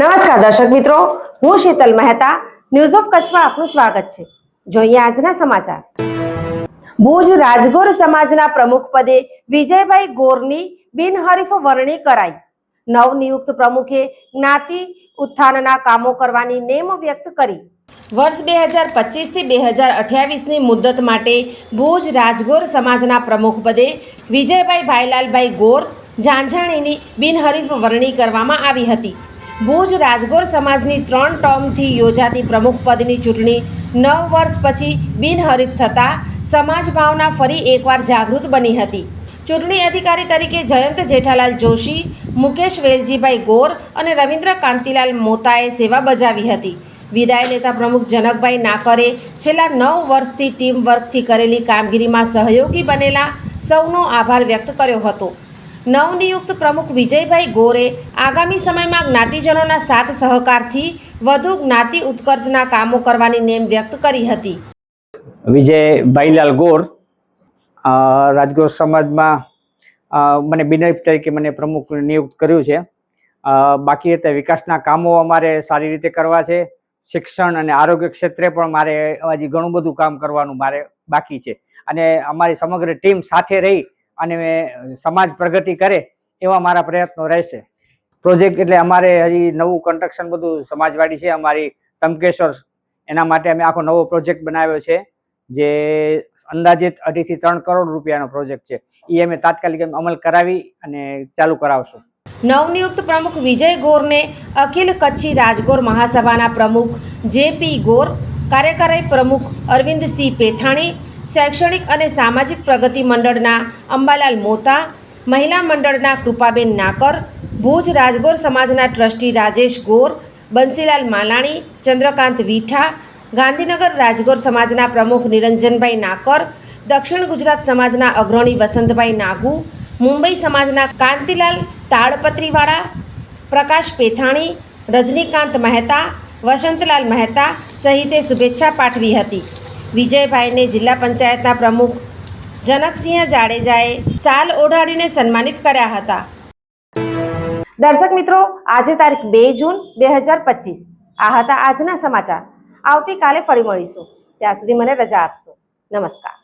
નમસ્કાર દર્શક મિત્રો, હું શીતલ મહેતા ન્યૂઝ ઓફ કચ્છમાં આપનું સ્વાગત છે. જોઈએ આજના સમાચાર. ભુજ રાજગોર સમાજના પ્રમુખ પદે વિજયભાઈ ગોરની બિનહરીફ વરણી કરાઈ. નવનિયુક્ત પ્રમુખે જ્ઞાતિ ઉત્થાનના કામો કરવાની નેમ વ્યક્ત કરી. વર્ષ બે હજાર પચીસથી બે હજાર અઠ્યાવીસની મુદ્દત માટે ભુજ રાજગોર સમાજના પ્રમુખ પદે વિજયભાઈ ભાઈલાલભાઈ ગોર, ઝાંઝાણીની બિનહરીફ વરણી કરવામાં આવી હતી. ભુજ રાજગોર સમાજની ત્રણ ટર્મથી યોજાતી પ્રમુખ પદની ચૂંટણી નવ વર્ષ પછી બિનહરીફ થતાં સમાજ ભાવના ફરી એકવાર જાગૃત બની હતી. ચૂંટણી અધિકારી તરીકે જયંત જેઠાલાલ જોશી, મુકેશ વેલજીભાઈ ગોર અને રવિન્દ્ર કાંતિલાલ મોતાએ સેવા બજાવી હતી. વિદાય લેતા પ્રમુખ જનકભાઈ નાકરે છેલ્લા નવ વર્ષથી ટીમ વર્કથી કરેલી કામગીરીમાં સહયોગી બનેલા સૌનો આભાર વ્યક્ત કર્યો હતો. નવનિયુક્ત પ્રમુખ વિજયભાઈ ગોરે આગામી સમયમાં જ્ઞાતિજનોના સાથ સહકારથી વધુ જ્ઞાતિ ઉત્કર્ષના કામો કરવાની નેમ વ્યક્ત કરી હતી. વિજય ભાઈલાલ ગોર રાજગોર સમાજમાં મને બિનય તરીકે મને પ્રમુખ નિયુક્ત કર્યું છે. બાકી રીતે વિકાસના કામો અમારે સારી રીતે કરવા છે. શિક્ષણ અને આરોગ્ય ક્ષેત્રે પણ મારે હજી ઘણું બધું કામ કરવાનું મારે બાકી છે. અને અમારી સમગ્ર ટીમ સાથે રહી અને સમાજ પ્રગતિ કરે એવા મારા પ્રયત્નો રહેશે. પ્રોજેક્ટ એટલે અમારે હજી નવું કન્સ્ટ્રક્શન બધું સમાજવાડી છે. અમારી તમકેશ્વર, એના માટે અમે આખો નવો પ્રોજેક્ટ બનાવ્યો છે, જે અંદાજિત અઢીથી ત્રણ કરોડ રૂપિયાનો પ્રોજેક્ટ છે. એ અમે તાત્કાલિક અમલ કરાવી અને ચાલુ કરાવશું. નવનિયુક્ત પ્રમુખ વિજય ગોરને અખિલ કચ્છી રાજગોર મહાસભાના પ્રમુખ જેપી ગોર, કાર્યકારી પ્રમુખ અરવિંદસિંહ પેથાણી શૈક્ષણિક અને સામાજિક પ્રગતિ મંડળના અંબાલાલ મોતા, મહિલા મંડળના કૃપાબેન નાકર, ભુજ રાજગોર સમાજના ટ્રસ્ટી રાજેશ ગોર, બંસીલાલ માલાણી, ચંદ્રકાંત વીઠા, ગાંધીનગર રાજગોર સમાજના પ્રમુખ નિરંજનભાઈ નાકર, દક્ષિણ ગુજરાત સમાજના અગ્રણી વસંતભાઈ નાગુ, મુંબઈ સમાજના કાંતિલાલ તાળપત્રીવાળા પ્રકાશ પેથાણી, રજનીકાંત મહેતા, વસંતલાલ મહેતા સહિતે શુભેચ્છા પાઠવી હતી. વિજયભાઈને જિલ્લા પંચાયતના પ્રમુખ જનકસિંહ જાડેજાએ સાલ ઓઢાડીને સન્માનિત કર્યા હતા. દર્શક મિત્રો, આજે તારીખ બે જૂન બે હજાર પચીસ. આ હતા આજના સમાચાર. આવતીકાલે ફરી મળીશું. ત્યાં સુધી મને રજા આપશો. નમસ્કાર.